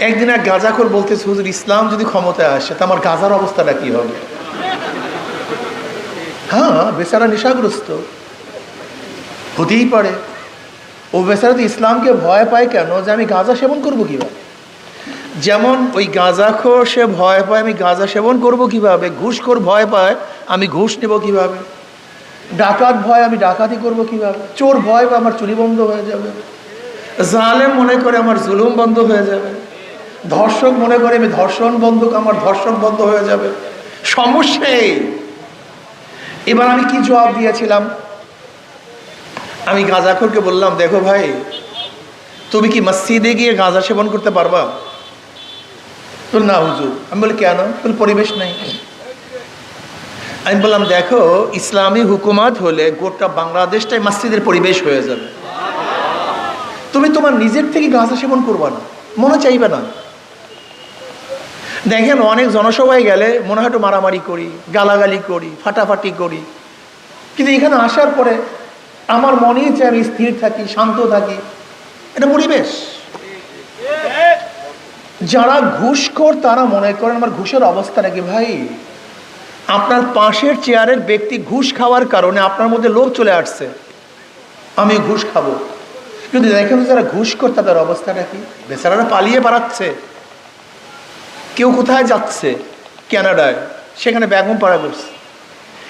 একদিন এক গাঁজাখোর বলতেছে, হুজুর, ইসলাম যদি ক্ষমতায় আসে, তা আমার গাজার অবস্থাটা কি হবে? হ্যাঁ বেচারা নেশাগ্রস্ত। হতেই পারে। ও বেচারা তো ইসলামকে ভয় পায় কেন? যে আমি গাঁজা সেবন করব কীভাবে? যেমন ওই গাঁজাখোর সে ভয় পায়, আমি গাঁজা সেবন করব কীভাবে? ঘুষখোর ভয় পায়, আমি ঘুষ নেব কীভাবে? ডাকাত ভয়, আমি ডাকাতি করব কীভাবে? চোর ভয় পায় আমার চুরি বন্ধ হয়ে যাবে। জালেম মনে করে আমার জুলুম বন্ধ হয়ে যাবে। ধর্ষক মনে করে আমি ধর্ষণ বন্ধ আমার ধর্ষণ বন্ধ হয়ে যাবে। সমস্যা এবার আমি কি জবাব দিয়েছিলাম? আমি গাঁজাখোরকে বললাম, দেখো ভাই, তুমি কি মসজিদে গিয়ে গাঁজা সেবন করতে পারবা? বল না হুজুর। আমি বলি, কেন? বল, পরিবেশ নেই। আমি বললাম, দেখো, ইসলামী হুকুমাত হলে গোটা বাংলাদেশটাই মসজিদের পরিবেশ হয়ে যাবে। তুমি তোমার নিজের থেকে গাঁজা সেবন করবা না, মনে চাইবে না। দেখেন অনেক জনসভায় গেলে মনে হয় মারামারি করি, গালাগালি করি, ফাটাফাটি করি। কিন্তু এখানে আসার পরে আমার মনেই চাই আমি স্থির থাকি, শান্ত থাকি, এটা পরিবেশ। যারা ঘুষখোর, তারা মনে করেন আমার ঘুষের অবস্থা নাকি ভাই? আপনার পাশের চেয়ারের ব্যক্তি ঘুষ খাওয়ার কারণে আপনার মধ্যে লোভ চলে আসছে। আমি ঘুষ খাব। কিন্তু দেখেন যারা ঘুষখোর, তাদের অবস্থাটা কি? বেচারারা পালিয়ে বেড়াচ্ছে। কেউ কোথায় যাচ্ছে ক্যানাডায়? সেখানে ব্যাগম পাড়া করছে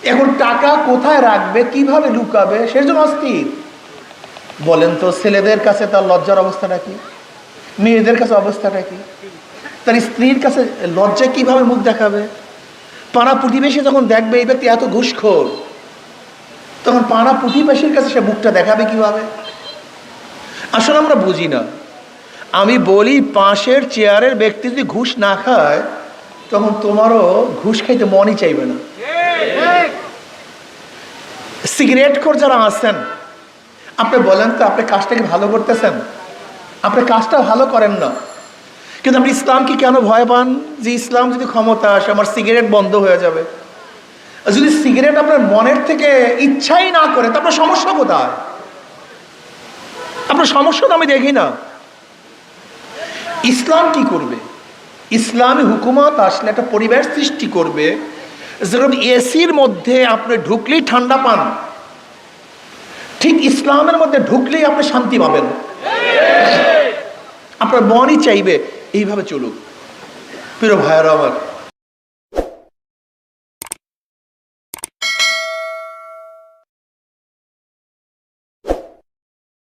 এখন টাকা কোথায় রাখবে, কীভাবে লুকাবে সেজন্য অস্থির। বলেন তো, ছেলেদের কাছে তার লজ্জার অবস্থাটা কি? মেয়েদের কাছে অবস্থাটা কি? তার স্ত্রীর কাছে লজ্জায় কীভাবে মুখ দেখাবে? পাড়া প্রতিবেশী যখন দেখবে এই ব্যক্তি এত ঘুষখোর, তখন পাড়া প্রতিবেশীর কাছে সে মুখটা দেখাবে কীভাবে? আসলে আমরা বুঝি না। আমি বলি পাশের চেয়ারের ব্যক্তি যদি ঘুষ না খায়, তখন তোমারও ঘুষ খাইতে মনই চাইবে না। সিগারেট খোর যারা আছেন, আপনি বলেন তো আপনি কাজটাকে ভালো করতেছেন? আপনি কাজটা ভালো করেন না। কিন্তু আপনি ইসলামকে কেন ভয় পান? যে ইসলাম যদি ক্ষমতা আসে, আমার সিগারেট বন্ধ হয়ে যাবে। যদি সিগারেট আপনার মনের থেকে ইচ্ছাই না করে, তা আপনার সমস্যা কোথায়? আপনার সমস্যা তো আমি দেখি না। ইসলাম কি করবে? ইসলামী হুকুমত আসলে একটা পরিবেশ সৃষ্টি করবে, যেরকম এসির মধ্যে আপনি ঢুকলেই ঠান্ডা পান, ঠিক ইসলামের মধ্যে ঢুকলেই আপনি শান্তি পাবেন। আপনার মনই চাইবে, এইভাবে চলুক। প্রিয় ভাইয়েরা আমার